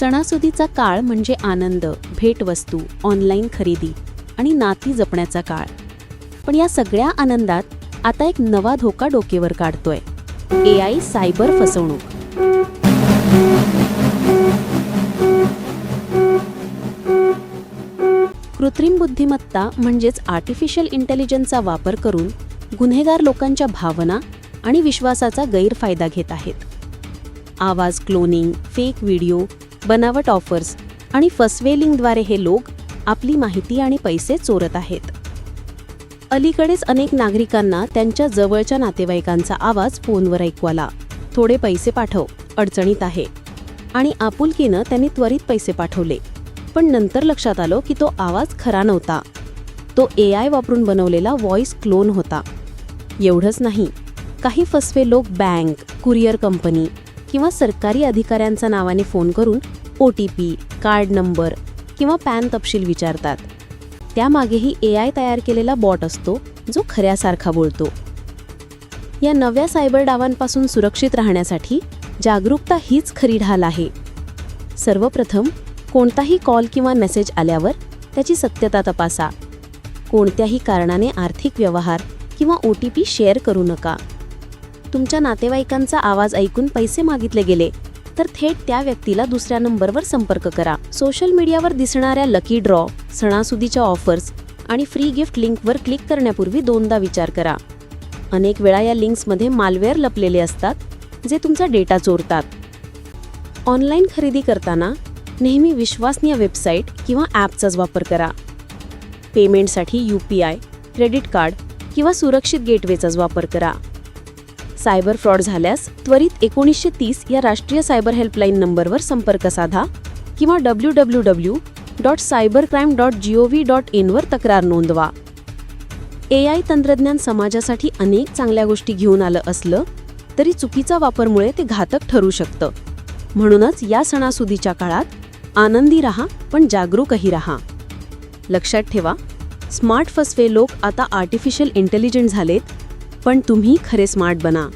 सणासुदीचा काळ म्हणजे आनंद भेटवस्तू ऑनलाईन खरेदी आणि नाती जपण्याचा काळ. पण या सगळ्या आनंदात आता एक नवा धोका डोकेवर काढतोय. ए आय सायबर फसवणूक. कृत्रिम बुद्धिमत्ता म्हणजेच आर्टिफिशियल इंटेलिजन्सचा वापर करून गुन्हेगार लोकांच्या भावना आणि विश्वासाचा गैरफायदा घेत आहेत. आवाज क्लोनिंग फेक व्हिडिओ बनावट ऑफर्स आणि फसवेलिंगद्वारे हे लोक आपली माहिती आणि पैसे चोरत आहेत. अलीकडेच अनेक नागरिकांना त्यांच्या जवळच्या नातेवाईकांचा आवाज फोनवर ऐकू आला. थोडे पैसे पाठव अडचणीत आहे. आणि आपुलकीनं त्यांनी त्वरित पैसे पाठवले. पण नंतर लक्षात आलं की तो आवाज खरा नव्हता. तो ए आय वापरून बनवलेला व्हॉइस क्लोन होता. एवढंच नाही. काही फसवे लोक बँक कुरिअर कंपनी किंवा सरकारी अधिकाऱ्यांच्या नावाने फोन करून O T P card number किंवा पॅन तपशील विचारतात. त्यामागेही ए आय तयार केलेला बॉट असतो जो खऱ्यासारखा बोलतो. या नव्या सायबर डावांपासून सुरक्षित राहण्यासाठी जागरूकता हीच खरी ढाल आहे. सर्वप्रथम कोणताही कॉल किंवा मेसेज आल्यावर त्याची सत्यता तपासा. कोणत्याही कारणाने आर्थिक व्यवहार किंवा ओ टी पी शेअर करू नका. तुमच्या नातेवाईकांचा आवाज ऐकून पैसे मागितले गेले तर थेट त्या व्यक्तीला दुसऱ्या नंबरवर संपर्क करा. सोशल मीडियावर दिसणाऱ्या लकी ड्रॉ सणासुदीच्या ऑफर्स आणि फ्री गिफ्ट लिंकवर क्लिक करण्यापूर्वी दोनदा विचार करा. अनेक वेळा या लिंक्समध्ये मालवेअर लपलेले असतात जे तुमचा डेटा चोरतात. ऑनलाईन खरेदी करताना नेहमी विश्वसनीय वेबसाईट किंवा ॲपचाच वापर करा. पेमेंटसाठी U P I credit card किंवा सुरक्षित गेटवेचाच वापर करा. सायबर फ्रॉड झाल्यास त्वरित एकोणीसशे तीस या राष्ट्रीय सायबर हेल्पलाईन नंबरवर संपर्क साधा किंवा W W W dot cyber crime dot G O V dot इनवर तक्रार नोंदवा. ए आय तंत्रज्ञान समाजासाठी अनेक चांगल्या गोष्टी घेऊन आलं असलं तरी चुकीचा वापरमुळे ते घातक ठरू शकतं. म्हणूनच या सणासुदीच्या काळात आनंदी राहा पण जागरूकही राहा. लक्षात ठेवा स्मार्ट फसवे लोक आता आर्टिफिशियल इंटेलिजंट झालेत पण तुम्ही खरे स्मार्ट बना.